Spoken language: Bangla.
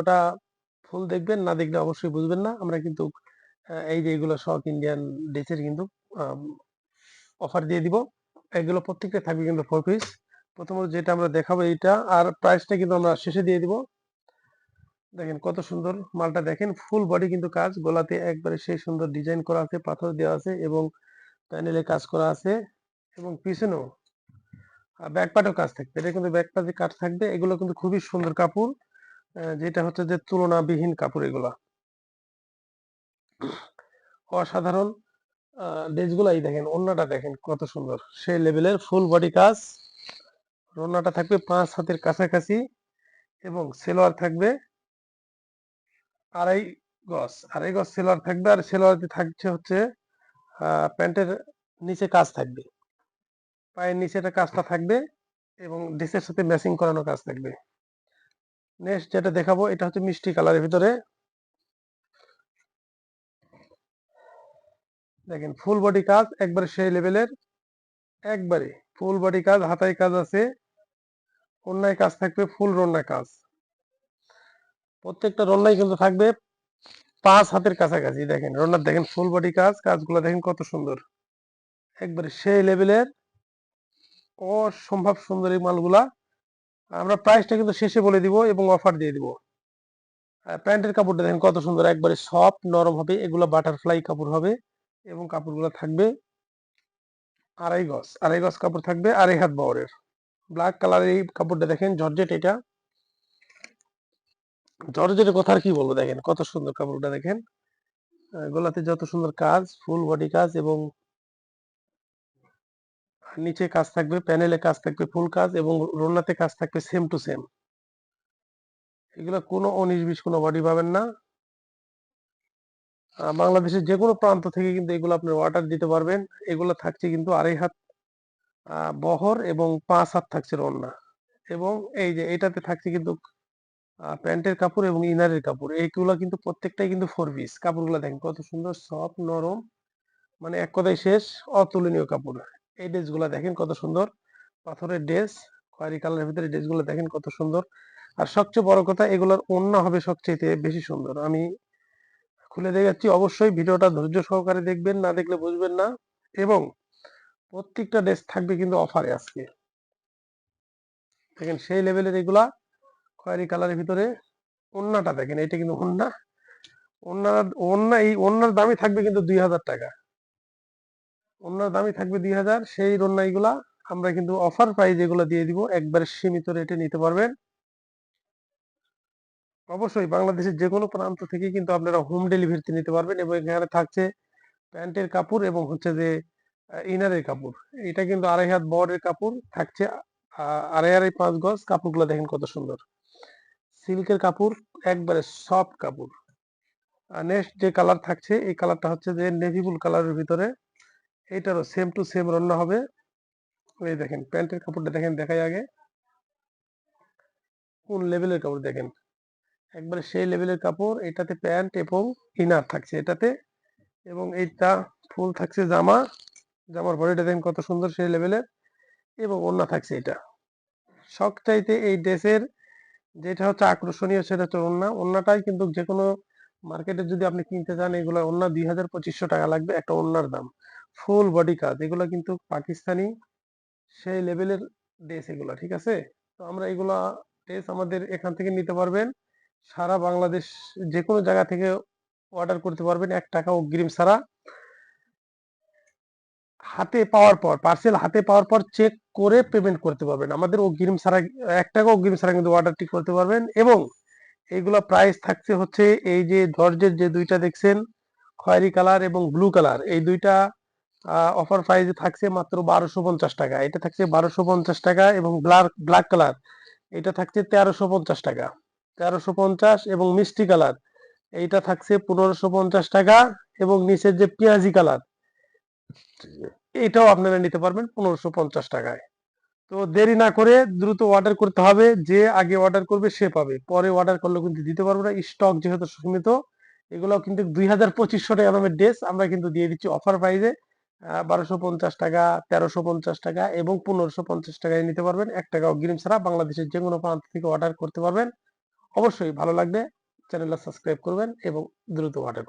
ওটা ফুল দেখবেন, না দেখলে অবশ্যই বুঝবেন না। আমরা কিন্তু এই যে এগুলো সাউথ ইন্ডিয়ান ডিশের কিন্তু অফার দিয়ে দিব। এগুলো প্রত্যেকটা থাকবে কিন্তু ফোর পিস প্রথমত যেটা আমরা দেখাবো এইটা, আর প্রাইসটা কিন্তু আমরা শেষে দিয়ে দিব। দেখেন কত সুন্দর মালটা দেখেন ফুল বডি কিন্তু কাজ। গোলাতে একবারে সেই সুন্দর ডিজাইন করা আছে, পাথর দেওয়া আছে এবং প্যানেলে কাজ করা আছে এবং পিছনেও ব্যাক পার্টেও কাজ থাকবে। এটা কিন্তু ব্যাক পার্টে কাজ থাকবে। এগুলো কিন্তু খুবই সুন্দর কাপড়। যেটা হচ্ছে যে তুলনাবিহীন কাপড় এগুলা। অসাধারণ ড্রেসগুলাই দেখেন ওন্নাটা দেখেন কত সুন্দর। সেই লেভেলের ফুল বডি কাজ ওন্নাটা থাকবে পাঁচ হাতের কাছাকাছি এবং সেলোয়ার থাকবে আড়াই গজ। আড়াই গজ সেলোয়ার থাকবে আর সেলোয়ারতে থাকছে হচ্ছে আহ, প্যান্টের নিচে কাজ থাকবে। পায়ের নিচেটা কাজটা থাকবে এবং ড্রেসের সাথে ম্যাচিং করানো কাজ থাকবে। নেক্সট যেটা দেখাবো, এটা হচ্ছে মিষ্টি কালারের ভিতরে। দেখেন ফুল বডি কাজ, একবারে সেই লেভেলের একবারে ফুল বডি কাজ, হাতায় কাজ আছে। অন্যায় কাজ থাকবে ফুল রন্না কাজ। প্রত্যেকটা রন্নাই কিন্তু থাকবে পাঁচ হাতের কাছাকাছি। দেখেন, রন্নার দেখেন ফুল বডি কাজ, কাজগুলো দেখেন কত সুন্দর। একবারে সেই লেভেলের অসম্ভব সুন্দর এই মালগুলা। আমরা প্রাইসটা কিন্তু শেষে বলে দিব এবং অফার দিয়ে দিব। প্যান্টের কাপড়টা দেখেন কত সুন্দর, একবারে সফট নরম হবে, এগুলো বাটারফ্লাই কাপড় হবে এবং কাপড়গুলো থাকবে আড়াই গজ আড়াই গজ কাপড় থাকবে আড়াই হাত বহরের। ব্ল্যাক কালারের এই কাপড়টা দেখেন, জর্জেট এটা। জর্জেটের কথা আর কি বলব দেখেন, কত সুন্দর কাপড়টা দেখেন। গলাতে যত সুন্দর কাজ ফুল বডি কাজ এবং নিচে কাজ থাকবে, প্যানেলে কাজ থাকবে, ফুল কাজ এবং রোনাতে কাজ থাকবে সেম টু সেম এগুলো কোনো উনিশ কোনো বডি পাবেন না। বাংলাদেশের যে কোনো প্রান্ত থেকে কিন্তু এগুলো আপনি অর্ডার দিতে পারবেন। এগুলো থাকছে কিন্তু আড়াই হাত বহর এবং পাঁচ হাত থাকছে রন্না এবং এই যে এটাতে থাকছে কিন্তু প্যান্টের কাপড় এবং ইনারের কাপড়। এইগুলো কিন্তু প্রত্যেকটাই কিন্তু ফোর পিস কাপড়গুলো দেখেন কত সুন্দর সফট নরম মানে এক কথায় শেষ, অতুলনীয় কাপড়। এই ড্রেসগুলো দেখেন কত সুন্দর। পাথরের ড্রেস খয়েরি কালারের ভিতরে ড্রেসগুলো দেখেন কত সুন্দর। আর সবচেয়ে বড় কথা, এগুলোর ওড়না হবে সবচেয়ে বেশি সুন্দর। আমি খুলে দেখাচ্ছি, অবশ্যই ভিডিওটা ধৈর্য সহকারে দেখবেন, না দেখলে বুঝবেন না। এবং প্রত্যেকটা ড্রেস থাকবে কিন্তু অফারে আজকে। দেখেন সেই লেভেলের এগুলা খয়েরি কালারের ভিতরে ওন্নাটা দেখেন এটা কিন্তু ওন্না ওন্নার ওন্না এই ওন্নার দামই থাকবে কিন্তু দুই হাজার টাকা। ওন্নার দামই থাকবে দুই হাজার। সেই ওন্না এগুলা আমরা কিন্তু অফার প্রাইস এগুলো দিয়ে দিব, একবারে সীমিত রেটে নিতে পারবেন। অবশ্যই বাংলাদেশের যে কোনো প্রান্ত থেকে কিন্তু আপনারা হোম ডেলিভারিতে নিতে পারবেন এবং এখানে থাকছে প্যান্টের কাপড় এবং হচ্ছে যে ইনারের কাপড়। এটা কিন্তু আড়াই হাত বরের কাপড়, থাকছে আড়াই আড়াই পাঁচ গজ। কাপড়গুলো দেখেন কত সুন্দর। সিল্কের কাপড়, একবারে সফট কাপড়। নেক্সট যে কালার থাকছে, এই কালারটা হচ্ছে যে নেভি ব্লু কালারের ভিতরে। এইটারও সেম টু সেম রান্না হবে। এই দেখেন, প্যান্টের কাপড়টা দেখেন, দেখাই আগে। কোন লেভেলের কাপড় দেখেন? একবারে সেই লেভেলের কাপড়, এটাতে প্যান্ট এবং ইনার থাকছে এটাতে এবং এইটা ফুল থাকছে জামা। জামার বডিটা দেখেন কত সুন্দর সেই লেভেলের এবং ওড়না থাকছে এটা। সব চাইতে এই ড্রেসের যেটা হচ্ছে আকর্ষণীয় সেটা হচ্ছে ওড়না। ওড়নাটাই কিন্তু যে কোনো মার্কেটে যদি আপনি কিনতে চান, এগুলো ওড়না দুই হাজার পঁচিশশো টাকা লাগবে একটা ওড়নার দাম। ফুল বডি কাজ এগুলো কিন্তু পাকিস্তানি সেই লেভেলের ড্রেস এগুলো, ঠিক আছে? তো আমরা এগুলা ড্রেস আমাদের এখান থেকে নিতে পারবেন। সারা বাংলাদেশ যে কোনো জায়গা থেকে অর্ডার করতে পারবেন এক টাকা অগ্রিম ছাড়া। হাতে পাওয়ার পর পার্সেল হাতে পাওয়ার পর চেক করে পেমেন্ট করতে পারবেন। আমাদের অগ্রিম ছাড়া, এক টাকা অগ্রিম ছাড়া কিন্তু অর্ডারটি করতে পারবেন এবং এইগুলা প্রাইস থাকছে হচ্ছে এই যে জর্জের যে দুইটা দেখছেন, খয়েরি কালার এবং ব্লু কালার এই দুইটা অফার প্রাইসে থাকছে মাত্র বারোশো পঞ্চাশ টাকা। এটা থাকছে বারোশো পঞ্চাশ টাকা এবং ব্ল্যাক ব্ল্যাক কালার এটা থাকছে তেরোশো পঞ্চাশ টাকা। তেরোশো পঞ্চাশ এবং মিষ্টি কালার এইটা থাকছে পনেরোশো পঞ্চাশ টাকা এবং নিচের যে পেঁয়াজি কালার এটাও আপনারা নিতে পারবেন পনেরোশো পঞ্চাশ টাকায়। তো দেরি না করে দ্রুত অর্ডার করতে হবে, যে আগে অর্ডার করবে সে পাবে। পরে অর্ডার করলে কিন্তু দিতে পারব না স্টক যেহেতু সীমিত এগুলো কিন্তু দুই হাজার পঁচিশশো টাকা দামের ড্রেস আমরা কিন্তু দিয়ে দিচ্ছি অফার প্রাইজে বারোশো পঞ্চাশ টাকা, তেরোশো পঞ্চাশ টাকা এবং পনেরোশো পঞ্চাশ টাকায় নিতে পারবেন। এক টাকা অগ্রিম ছাড়া বাংলাদেশের যে কোনো প্রান্ত থেকে অর্ডার করতে পারবেন। অবশ্যই ভালো লাগবে। চ্যানেলটা সাবস্ক্রাইব করবেন এবং দ্রুত অর্ডার করবেন।